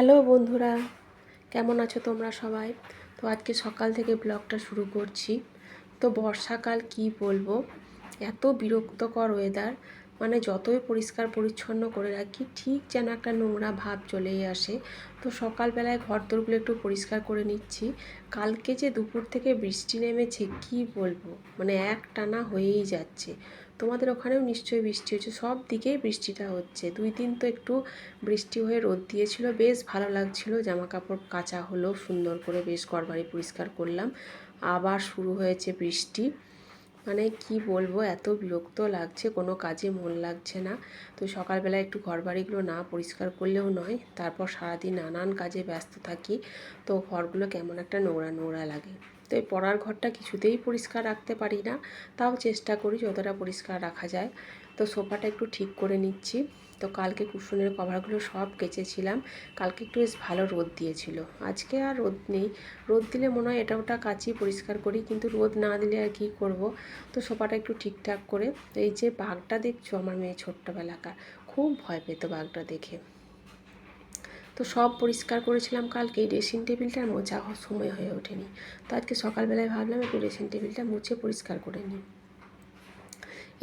Hello বন্ধুরা, কেমন আছো তোমরা সবাই? তো আজকে সকাল থেকে ব্লগটা শুরু করছি। তো বর্ষাকাল কি বলব? এত বিরক্তকর ওয়েদার মানে যতই পরিষ্কার পরিচ্ছন্ন করে রাখি, ঠিক যেন একটা নোংরা ভাব চলেই আসে। তো সকালবেলায় ঘর দোরগুলো একটু পরিষ্কার করে নিচ্ছি। কালকে যে দুপুর থেকে বৃষ্টি নেমেছে, কি বলব? মানে এক টানা হয়েই যাচ্ছে। তোমাদের ওখানেও নিশ্চয়ই বৃষ্টি হচ্ছে সব দিকেই বৃষ্টিটা হচ্ছে। দুই দিন তো একটু বৃষ্টি হয়ে রোদ দিয়েছিল, বেশ ভালো লাগছিল। জামা কাপড় কাচা হলো সুন্দর করে বেশ ঘরবাড়ি পরিষ্কার করলাম। আবার শুরু হয়েছে বৃষ্টি। মানে কি বলব, এত বিরক্ত লাগছে, কোনো কাজে মন লাগছে না। তো সকালবেলা একটু ঘরবাড়িগুলো না পরিষ্কার করলেও নয়, তারপর সারাদিন নানান কাজে ব্যস্ত থাকি। তো ঘরগুলো কেমন একটা নোংরা নোংরা লাগে। তো এই পড়ার ঘরটা কিছুতেই পরিষ্কার রাখতে পারি না। তাও চেষ্টা করি যতটা পরিষ্কার রাখা যায়। তো সোফাটা একটু ঠিক করে নিচ্ছি। তো কালকে কুশনের কভারগুলো সব কেচেছিলাম। কালকে একটু বেশ ভালো রোদ দিয়েছিল। আজকে আর রোদ নেই। রোদ দিলে মনে হয় এটা ওটা কাচি পরিষ্কার করি, কিন্তু রোদ না দিলে আর কী করব? তো সোফাটা একটু ঠিকঠাক করে, এই যে বাঘটা দেখছ আমার মেয়ে ছোট্টবেলাকার, খুব ভয় পেত বাঘটা দেখে। তো সব পরিষ্কার করেছিলাম কালকে ড্রেসিং টেবিলটার মোছা সময় হয়ে ওঠেনি। তো আজকে সকালবেলায় ভাবলাম একটু ড্রেসিং টেবিলটা মুছে পরিষ্কার করে নিই।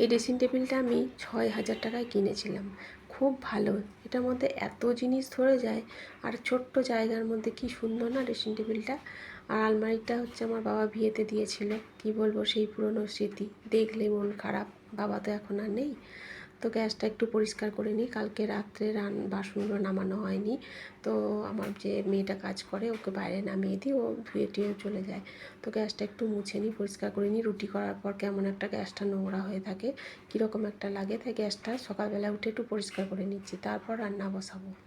এই ড্রেসিং টেবিলটা আমি ছয় হাজার টাকায় কিনেছিলাম। খুব ভালো, এটার মধ্যে এত জিনিস ধরে যায়, আর ছোট্ট জায়গার মধ্যে কি সুন্দর না ড্রেসিং টেবিলটা আর আলমারিটা হচ্ছে আমার বাবা বিয়েতে দিয়েছিল, কি বলব সেই পুরনো স্মৃতি। দেখলে মন খারাপ, বাবা তো এখন আর নেই। তো গ্যাসটা একটু পরিষ্কার করে নিই। কালকে রাত্রে রান, বাসনগুলো নামানো হয়নি। তো আমার যে মেয়েটা কাজ করে, ওকে বাইরে নামিয়ে দিই, ও ধুয়ে টুয়ে চলে যায়। তো গ্যাসটা একটু মুছে নিই, পরিষ্কার করে নিই। রুটি করার পর কেমন একটা গ্যাসটা নোংরা হয়ে থাকে, কীরকম একটা লাগে, তাই গ্যাসটা সকালবেলা উঠে একটু পরিষ্কার করে নিচ্ছি। তারপর রান্না বসাবো।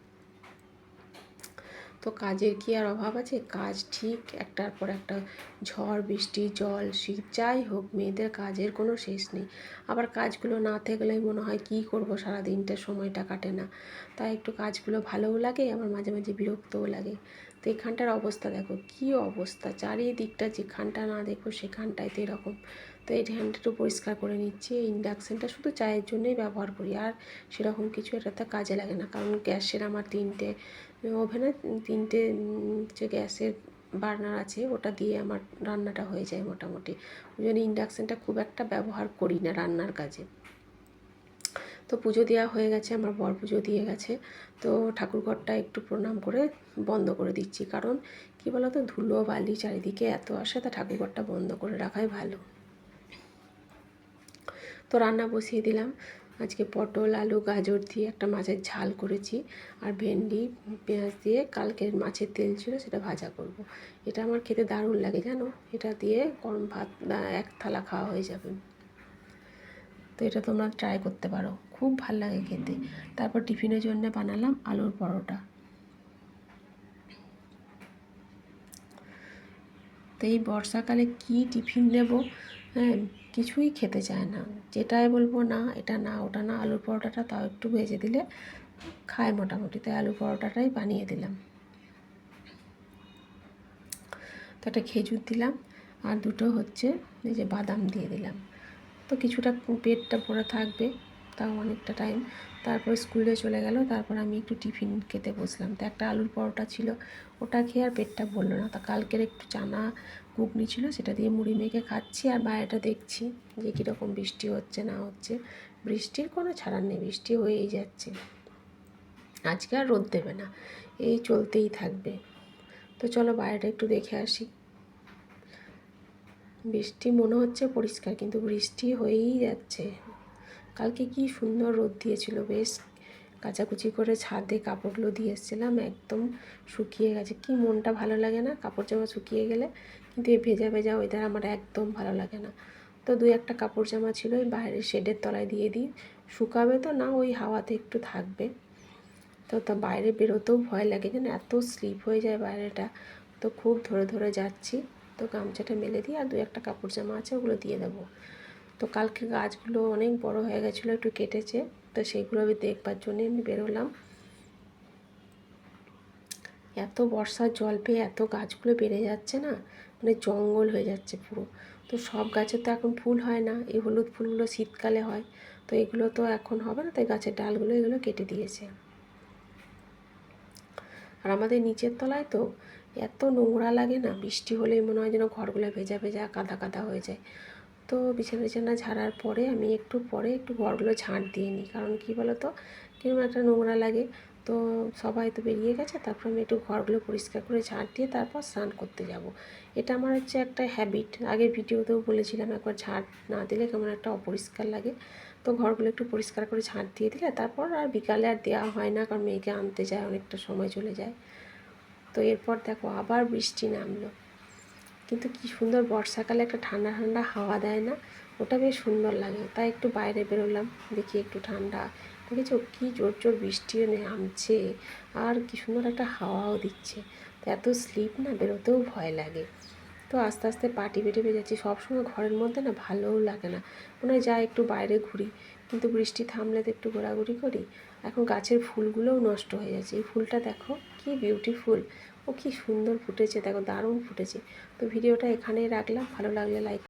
তো কাজের কি আর অভাব আছে? কাজ ঠিক, একটার পর একটা ঝড়, বৃষ্টি, জল, শীত, যাই হোক, মেয়েদের কাজের কোনো শেষ নেই। আবার কাজগুলো না থাকলেই মনে হয় কি করব? সারা দিনটা সময়টা কাটে না। তাই একটু কাজগুলো ভালোও লাগে, আবার মাঝে মাঝে বিরক্তও লাগে। তো এখানটার অবস্থা দেখো, কী অবস্থা? চারিদিকটা যেখানটা না দেখো সেখানটায় তো এরকম। তো এই হ্যান্ডটা পরিষ্কার করে নিচ্ছি, এই ইন্ডাকশানটা শুধু চায়ের জন্যই ব্যবহার করি, আর সেরকম কিছু এটাতে কাজে লাগে না, কারণ গ্যাসের আমার তিনটে ওভেনে তিনটে যে গ্যাসের বার্নার আছে ওটা দিয়ে আমার রান্নাটা হয়ে যায় মোটামুটি। ওই জন্য ইন্ডাকশানটা খুব একটা ব্যবহার করি না রান্নার কাজে। তো পুজো দেওয়া হয়ে গেছে, আমার বর পুজো দিয়ে গেছে। তো ঠাকুরঘরটা একটু প্রণাম করে বন্ধ করে দিচ্ছি। কারণ কী বলতো, ধুলো, বালি চারিদিকে এত আসে, তা ঠাকুরঘরটা বন্ধ করে রাখাই ভালো। তো রান্না বসিয়ে দিলাম। আজকে পটল, আলু, গাজর দিয়ে একটা মাছের ঝাল করেছি। আর ভেন্ডি, পেঁয়াজ দিয়ে কালকের মাছের তেল ছিল, সেটা ভাজা করব। এটা আমার খেতে দারুণ লাগে, জানো? এটা দিয়ে গরম ভাত এক থালা খাওয়া হয়ে যাবে। তো এটা তোমরা ট্রাই করতে পারো। খুব ভালো লাগে খেতে। তারপর টিফিনের জন্য বানালাম আলুর পরোটা। তো এই বর্ষাকালে কি টিফিন নেব হ্যাঁ কিছুই খেতে চায় না। যেটাই বলব না, এটা না, ওটা না, আলুর পরোটাটা তাও একটু ভেজে দিলে খায় মোটামুটি। তাই আলু পরোটাটাই বানিয়ে দিলাম। তো একটা খেজুর দিলাম। আর দুটো হচ্ছে এই যে বাদাম দিয়ে দিলাম। তো কিছুটা পেটটা ভরে থাকবে, তাও অনেকটা টাইম তারপর স্কুলে চলে গেল, তারপর আমি একটু টিফিন খেতে বসলাম। তো একটা আলুর পরোটা ছিল, ওটা খেয়ে আর পেটটা ভরলো না। তা কালকের একটু চানা ঘুগনি ছিল, সেটা দিয়ে মুড়ি মেখে খাচ্ছি আর বাইরেটা দেখছি যে কীরকম বৃষ্টি হচ্ছে, না হচ্ছে। বৃষ্টির কোনো ছাড়ার নেই, বৃষ্টি হয়েই যাচ্ছে। আজকে আর রোদ দেবে না, এই চলতেই থাকবে। তো চলো বাইরেটা একটু দেখে আসি। বৃষ্টি মনে হচ্ছে পরিষ্কার, কিন্তু বৃষ্টি হয়েই যাচ্ছে। কালকে কি সুন্দর রোদ দিয়েছিল, বেশ কাচাকুচি করে ছাদে কাপড়গুলো দিয়ে এসেছিলাম, একদম শুকিয়ে গেছে। কি মনটা ভালো লাগে না, কাপড় জামা শুকিয়ে গেলে, কিন্তু এই ভেজা ভেজা ওয়েদার আমার একদম ভালো লাগে না। তো দু একটা কাপড় জামা ছিল ওই বাইরের শেডের তলায় দিয়ে দিই। শুকাবে তো না, ওই হাওয়াতে একটু থাকবে। তো তা বাইরে বেরোতেও ভয় লাগে, যেন এত স্লিপ হয়ে যায় বাইরেটা। তো খুব ধরে ধরে যাচ্ছি। তো গামছাটা মেলে দিয়ে আর দু একটা কাপড় জামা আছে, ওগুলো দিয়ে দেবো। তো কালকে গাছগুলো অনেক বড় হয়ে গেছিল, একটু কেটেছে, তো সেইগুলো আমি দেখবার জন্যে আমি বেরোলাম। এত বর্ষার জল পেয়ে এত গাছগুলো বেড়ে যাচ্ছে না মানে জঙ্গল হয়ে যাচ্ছে পুরো। তো সব গাছে তো এখন ফুল হয় না, এই হলুদ ফুলগুলো শীতকালে হয়, তো এগুলো তো এখন হবে না, তাই গাছের ডালগুলো এগুলো কেটে দিয়েছে। আর আমাদের নিচের তলায় তো এত নোংরা লাগে না, বৃষ্টি হলেই মনে হয় যেন ঘরগুলো ভেজা ভেজা, কাদা কাদা হয়ে যায়। তো বিছানা বিছানা ঝাড়ার পরে আমি একটু পরে একটু ঘরগুলো ঝাঁট দিয়ে নিই। কারণ কী বলো তো কীরকম একটা নোংরা লাগে। তো সবাই তো বেরিয়ে গেছে, তারপর আমি একটু ঘরগুলো পরিষ্কার করে ঝাঁট দিয়ে তারপর স্নান করতে যাব। এটা আমার হচ্ছে একটা হ্যাবিট আগের ভিডিওতেও বলেছিলাম একবার ঝাঁট না দিলে কেমন একটা অপরিষ্কার লাগে। তো ঘরগুলো একটু পরিষ্কার করে ঝাঁট দিয়ে দিলে তারপর আর বিকালে আর দেওয়া হয় না, কারণ মেয়েকে আনতে যায়, অনেকটা সময় চলে যায়। তো এরপর দেখো আবার বৃষ্টি নামলো। কিন্তু কি সুন্দর বর্ষাকালে একটা ঠান্ডা ঠান্ডা হাওয়া দেয় না? ওটা বেশ সুন্দর লাগে। তাই একটু বাইরে বেরোলাম, দেখি একটু ঠান্ডা। দেখেছ কি জোর জোর বৃষ্টিও নামছে, আর কি সুন্দর একটা হাওয়াও দিচ্ছে। এত স্লিপ না, বেরোতেও ভয় লাগে। তো আস্তে আস্তে পাটি বেটে যাচ্ছি। সবসময় ঘরের মধ্যে না ভালোও লাগে না। মনে হয় যাই একটু বাইরে ঘুরি। কিন্তু বৃষ্টি থামলে তো একটু ঘোরাঘুরি করি। এখন গাছের ফুলগুলোও নষ্ট হয়ে যাচ্ছে। এই ফুলটা দেখো, কি বিউটিফুল ও কি সুন্দর ফুটেছে, দেখো দারুণ ফুটেছে। তো ভিডিওটা এখানেই রাখলাম। ভালো লাগলে লাইক